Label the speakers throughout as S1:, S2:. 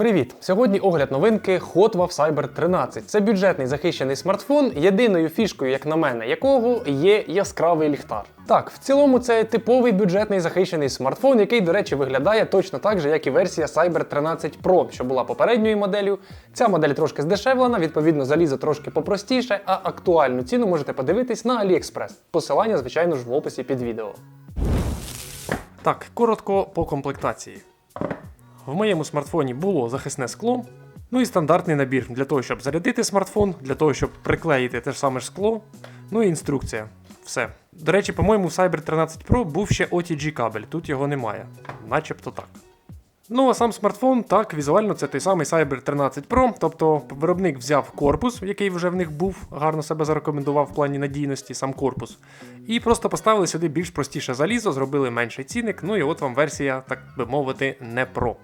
S1: Привіт! Сьогодні огляд новинки Hotwav Cyber 13. Це бюджетний захищений смартфон, єдиною фішкою, як на мене, якого є яскравий ліхтар. Так, в цілому це типовий бюджетний захищений смартфон, який, до речі, виглядає точно так же, як і версія Cyber 13 Pro, що була попередньою моделлю. Ця модель трошки здешевлена, відповідно, залізо трошки попростіше, а актуальну ціну можете подивитись на AliExpress. Посилання, звичайно ж, в описі під відео. Так, коротко по комплектації. В моєму смартфоні було захисне скло, ну і стандартний набір для того, щоб зарядити смартфон, для того, щоб приклеїти те ж саме ж скло, ну і інструкція. Все. До речі, по-моєму, в Cyber 13 Pro був ще OTG кабель, тут його немає. Начебто так. Ну, а сам смартфон, так, візуально це той самий Cyber 13 Pro, тобто виробник взяв корпус, який вже в них був, гарно себе зарекомендував в плані надійності, сам корпус. І просто поставили сюди більш простіше залізо, зробили менший цінник, ну і от вам версія, так би мовити, не Pro.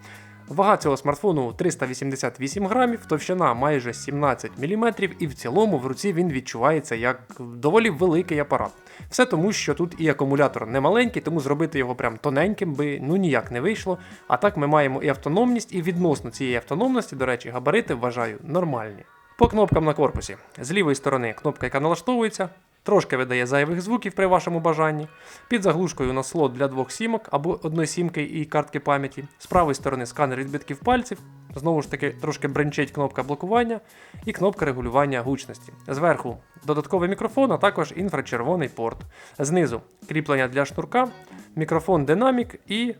S1: Вага цього смартфону 388 грамів, товщина майже 17 мм, і в цілому в руці він відчувається як доволі великий апарат. Все тому, що тут і акумулятор не маленький, тому зробити його прям тоненьким би ну ніяк не вийшло. А так ми маємо і автономність, і відносно цієї автономності, до речі, габарити вважаю нормальні. По кнопкам на корпусі. З лівої сторони кнопка, яка налаштовується, трошки видає зайвих звуків при вашому бажанні. Під заглушкою у нас слот для двох сімок або одної сімки і картки пам'яті. З правої сторони сканер відбитків пальців. Знову ж таки, трошки бренчить кнопка блокування і кнопка регулювання гучності. Зверху додатковий мікрофон, а також інфрачервоний порт. Знизу кріплення для шнурка, мікрофон динамік і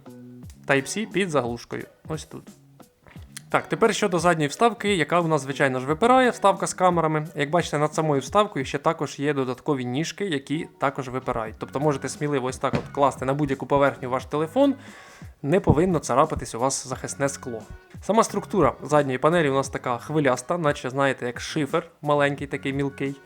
S1: Type-C під заглушкою. Ось тут. Так, тепер щодо задньої вставки, яка у нас, звичайно ж, випирає, вставка з камерами. Як бачите, над самою вставкою ще також є додаткові ніжки, які також випирають. Тобто можете сміливо ось так от класти на будь-яку поверхню ваш телефон, не повинно царапатись у вас захисне скло. Сама структура задньої панелі у нас така хвиляста, наче знаєте, як шифер, маленький такий мілкий.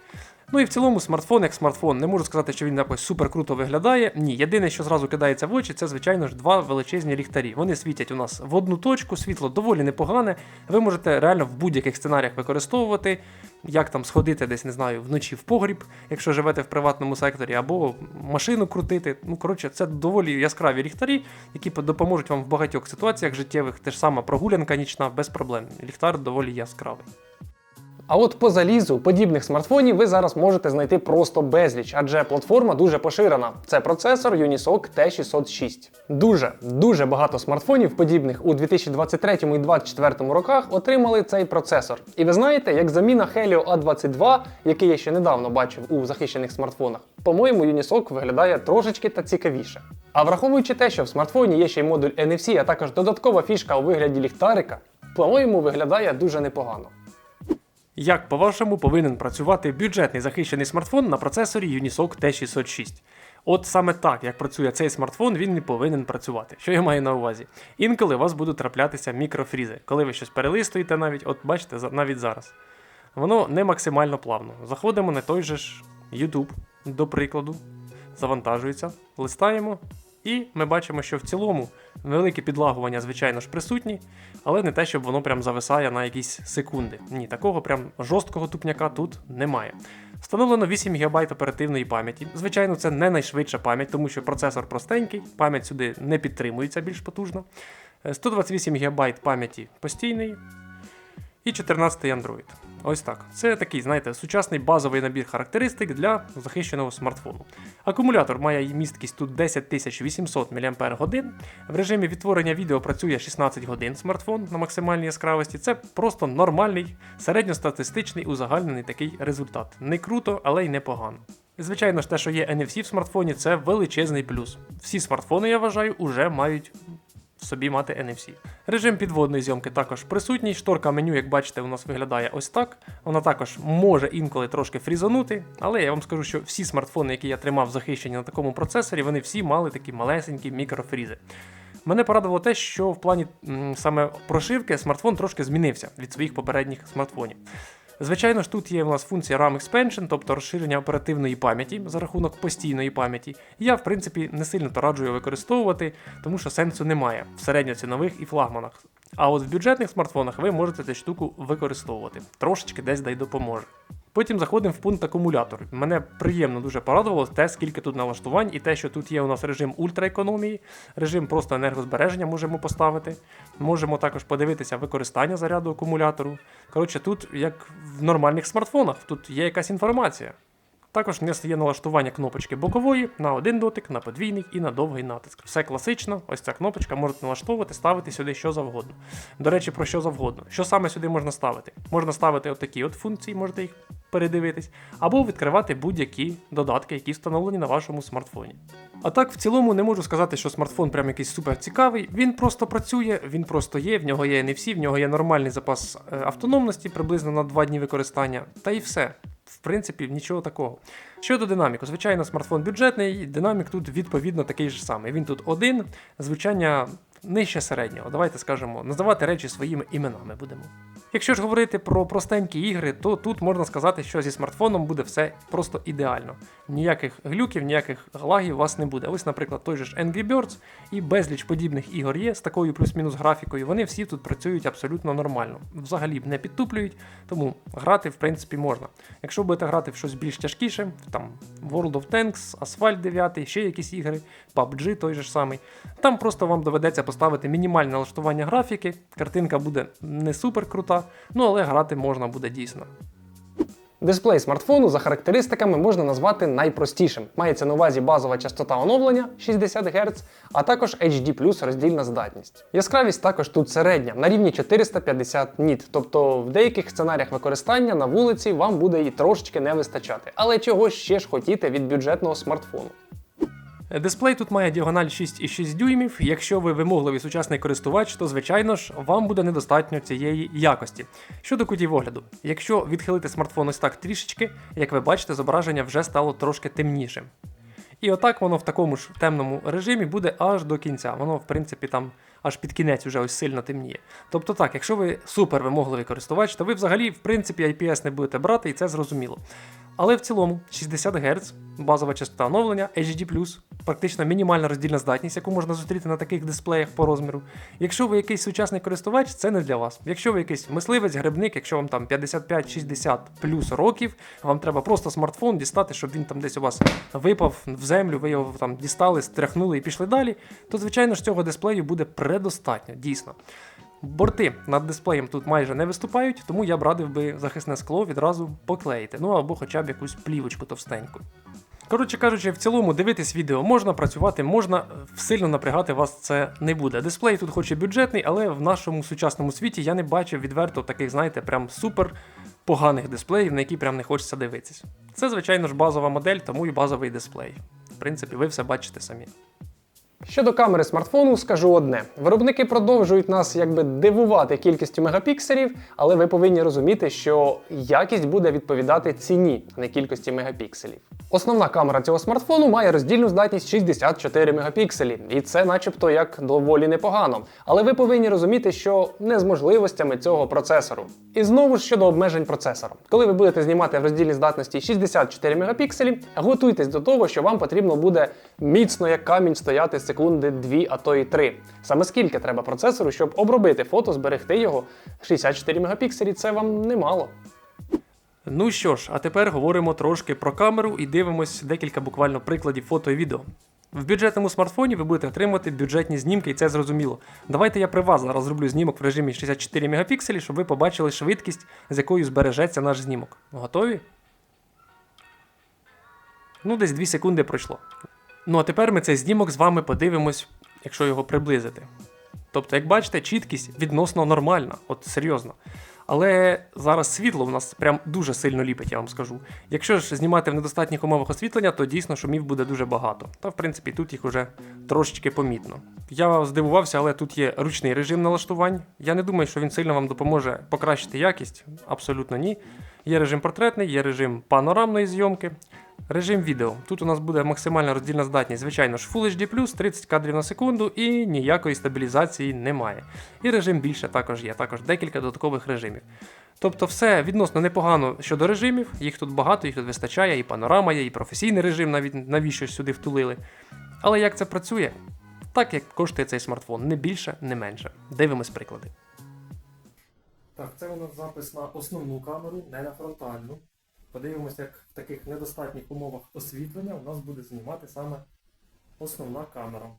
S1: Ну і в цілому смартфон як смартфон. Не можу сказати, що він якось супер круто виглядає. Ні, єдине, що зразу кидається в очі, це, звичайно ж, два величезні ліхтарі. Вони світять у нас в одну точку, світло доволі непогане. Ви можете реально в будь-яких сценаріях використовувати, як там сходити десь, не знаю, вночі в погріб, якщо живете в приватному секторі, або машину крутити. Ну, коротше, це доволі яскраві ліхтарі, які допоможуть вам в багатьох ситуаціях життєвих. Те ж сама прогулянка нічна без проблем. Ліхтар доволі яскравий. А от по залізу подібних смартфонів ви зараз можете знайти просто безліч, адже платформа дуже поширена. Це процесор Unisoc T606. Дуже дуже багато смартфонів, подібних у 2023 і 2024 роках, отримали цей процесор. І ви знаєте, як заміна Helio A22, який я ще недавно бачив у захищених смартфонах, по-моєму, Unisoc виглядає трошечки та цікавіше. А враховуючи те, що в смартфоні є ще й модуль NFC, а також додаткова фішка у вигляді ліхтарика, по-моєму, виглядає дуже непогано. Як, по-вашому, повинен працювати бюджетний захищений смартфон на процесорі Unisoc T606? От саме так, як працює цей смартфон, він не повинен працювати. Що я маю на увазі? Інколи у вас будуть траплятися мікрофрізи, коли ви щось перелистуєте навіть, от бачите, навіть зараз. Воно не максимально плавно. Заходимо на той же ж YouTube, до прикладу, завантажується, листаємо, і ми бачимо, що в цілому велике підлагування, звичайно ж, присутні, але не те, щоб воно прям зависає на якісь секунди. Ні, такого прям жорсткого тупняка тут немає. Встановлено 8 ГБ оперативної пам'яті. Звичайно, це не найшвидша пам'ять, тому що процесор простенький, пам'ять сюди не підтримується більш потужно. Е, 128 ГБ пам'яті постійної. І 14 Android. Ось так. Це такий, знаєте, сучасний базовий набір характеристик для захищеного смартфону. Акумулятор має місткість тут 10800 мАч. В режимі відтворення відео працює 16 годин смартфон на максимальній яскравості. Це просто нормальний, середньостатистичний узагальнений такий результат. Не круто, але й непогано. Звичайно ж, те, що є NFC в смартфоні, це величезний плюс. Всі смартфони, я вважаю, уже мають собі мати NFC. Режим підводної зйомки також присутній. Шторка меню, як бачите, у нас виглядає ось так. Вона також може інколи трошки фрізанути, але я вам скажу, що всі смартфони, які я тримав захищені на такому процесорі, вони всі мали такі малесенькі мікрофрізи. Мене порадувало те, що в плані саме прошивки смартфон трошки змінився від своїх попередніх смартфонів. Звичайно ж, тут є у нас функція RAM Expansion, тобто розширення оперативної пам'яті за рахунок постійної пам'яті. Я, в принципі, не сильно то його використовувати, тому що сенсу немає в середньоцінових і флагманах. А от в бюджетних смартфонах ви можете цю штуку використовувати. Трошечки десь дай допоможе.
S2: Потім заходимо в пункт акумулятор. Мене приємно дуже порадувало те, скільки тут налаштувань, і те, що тут є у нас режим ультраекономії, режим просто енергозбереження можемо поставити. Можемо також подивитися використання заряду акумулятору. Коротше, тут як в нормальних смартфонах, тут є якась інформація. Також у нас є налаштування кнопочки бокової на один дотик, на подвійний і на довгий натиск. Все класично, ось ця кнопочка можете налаштовувати, ставити сюди що завгодно. До речі, про що завгодно. Що саме сюди можна ставити? Можна ставити отакі от функції, можете їх передивитись, або відкривати будь-які додатки, які встановлені на вашому смартфоні. А так, в цілому не можу сказати, що смартфон прям якийсь супер цікавий. Він просто працює, він просто є, в нього є NFC, в нього є нормальний запас е, автономності, приблизно на 2 дні використання, та і все. В принципі, нічого такого. Щодо динаміку, звичайно, смартфон бюджетний, динамік тут відповідно такий ж самий. Він тут один, звучання нижче середнього. Давайте скажемо, називати речі своїми іменами будемо. Якщо ж говорити про простенькі ігри, то тут можна сказати, що зі смартфоном буде все просто ідеально. Ніяких глюків, ніяких лагів у вас не буде. Ось, наприклад, той же ж Angry Birds і безліч подібних ігор є з такою плюс-мінус графікою. Вони всі тут працюють абсолютно нормально. Взагалі не підтуплюють, тому грати в принципі можна. Якщо будете грати в щось більш тяжкіше, там World of Tanks, Asphalt 9, ще якісь ігри, PUBG той же ж самий, там просто вам доведеться поставити мінімальне налаштування графіки, картинка буде не супер крута, ну але грати можна буде дійсно.
S1: Дисплей смартфону за характеристиками можна назвати найпростішим. Мається на увазі базова частота оновлення 60 Гц, а також HD роздільна здатність. Яскравість також тут середня на рівні 450 ніт, тобто в деяких сценаріях використання на вулиці вам буде і трошечки не вистачати. Але чого ще ж хотіти від бюджетного смартфону?
S2: Дисплей тут має діагональ 6,6 дюймів. Якщо ви вимогливий сучасний користувач, то звичайно ж вам буде недостатньо цієї якості. Щодо кутів огляду, якщо відхилити смартфон ось так трішечки, як ви бачите, зображення вже стало трошки темнішим. І отак воно в такому ж темному режимі буде аж до кінця. Воно, в принципі, там аж під кінець вже ось сильно темніє. Тобто так, якщо ви супер вимогливий користувач, то ви взагалі, в принципі, IPS не будете брати, і це зрозуміло. Але в цілому 60 Гц, базова частота оновлення, HD+, практично мінімальна роздільна здатність, яку можна зустріти на таких дисплеях по розміру. Якщо ви якийсь сучасний користувач, це не для вас. Якщо ви якийсь мисливець, грибник, якщо вам там 55-60 плюс років, вам треба просто смартфон дістати, щоб він там десь у вас випав в землю, ви його там дістали, стряхнули і пішли далі, то звичайно ж цього дисплею буде предостатньо, дійсно. Борти над дисплеєм тут майже не виступають, тому я б радив би захисне скло відразу поклеїти, ну або хоча б якусь плівочку товстеньку. Коротше кажучи, в цілому дивитись відео можна працювати, можна е, сильно напрягати вас це не буде. Дисплей тут хоч і бюджетний, але в нашому сучасному світі я не бачив відверто таких, знаєте, прям супер поганих дисплеїв, на які прям не хочеться дивитись. Це, звичайно ж, базова модель, тому і базовий дисплей. В принципі, ви все бачите самі.
S1: Щодо камери смартфону, скажу одне: виробники продовжують нас якби дивувати кількістю мегапікселів, але ви повинні розуміти, що якість буде відповідати ціні, а не кількості мегапікселів. Основна камера цього смартфону має роздільну здатність 64 мегапікселі, і це, начебто, як доволі непогано. Але ви повинні розуміти, що не з можливостями цього процесору. І знову ж щодо обмежень процесора. Коли ви будете знімати в роздільній здатності 64 мегапікселі, готуйтесь до того, що вам потрібно буде міцно як камінь стояти секунди 2, а то і 3. Саме скільки треба процесору, щоб обробити фото, зберегти його 64 мегапікселі, це вам немало.
S2: Ну що ж, а тепер говоримо трошки про камеру і дивимось декілька буквально прикладів фото і відео. В бюджетному смартфоні ви будете отримувати бюджетні знімки, і це зрозуміло. Давайте я при вас зараз зроблю знімок в режимі 64 мегапікселі, щоб ви побачили швидкість, з якою збережеться наш знімок. Готові? Ну, десь 2 секунди пройшло. Ну а тепер ми цей знімок з вами подивимось, якщо його приблизити. Тобто, як бачите, чіткість відносно нормальна, от серйозно. Але зараз світло в нас прям дуже сильно ліпить, я вам скажу. Якщо ж знімати в недостатніх умовах освітлення, то дійсно шумів буде дуже багато. Та в принципі тут їх уже трошечки помітно. Я здивувався, але тут є ручний режим налаштувань. Я не думаю, що він сильно вам допоможе покращити якість. Абсолютно ні. Є режим портретний, є режим панорамної зйомки. Режим відео. Тут у нас буде максимальна роздільна здатність, звичайно ж, Full HD+, 30 кадрів на секунду і ніякої стабілізації немає. І режим більше також є, також декілька додаткових режимів. Тобто все відносно непогано щодо режимів, їх тут багато, їх тут вистачає, і панорама є, і професійний режим, навіть навіщо сюди втулили. Але як це працює? Так як коштує цей смартфон, не більше, не менше. Дивимось приклади. Так, це у нас запис на основну камеру, не на фронтальну. Подивимося, як в таких недостатніх умовах освітлення у нас буде знімати саме основна камера.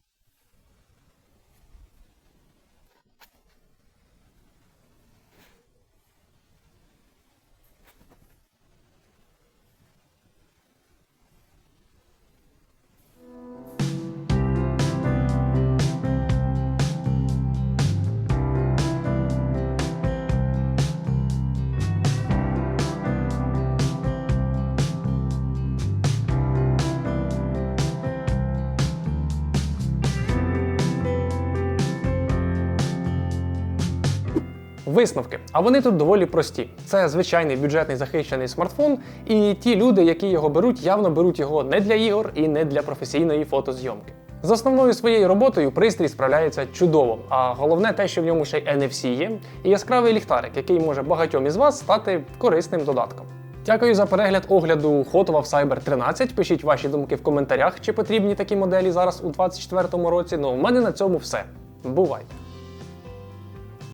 S1: Висновки. А вони тут доволі прості. Це звичайний бюджетний захищений смартфон, і ті люди, які його беруть, явно беруть його не для ігор і не для професійної фотозйомки. З основною своєю роботою пристрій справляється чудово, а головне те, що в ньому ще й NFC є, і яскравий ліхтарик, який може багатьом із вас стати корисним додатком. Дякую за перегляд огляду Hotova Cyber 13. Пишіть ваші думки в коментарях, чи потрібні такі моделі зараз у 2024 році. Ну, у мене на цьому все. Бувайте!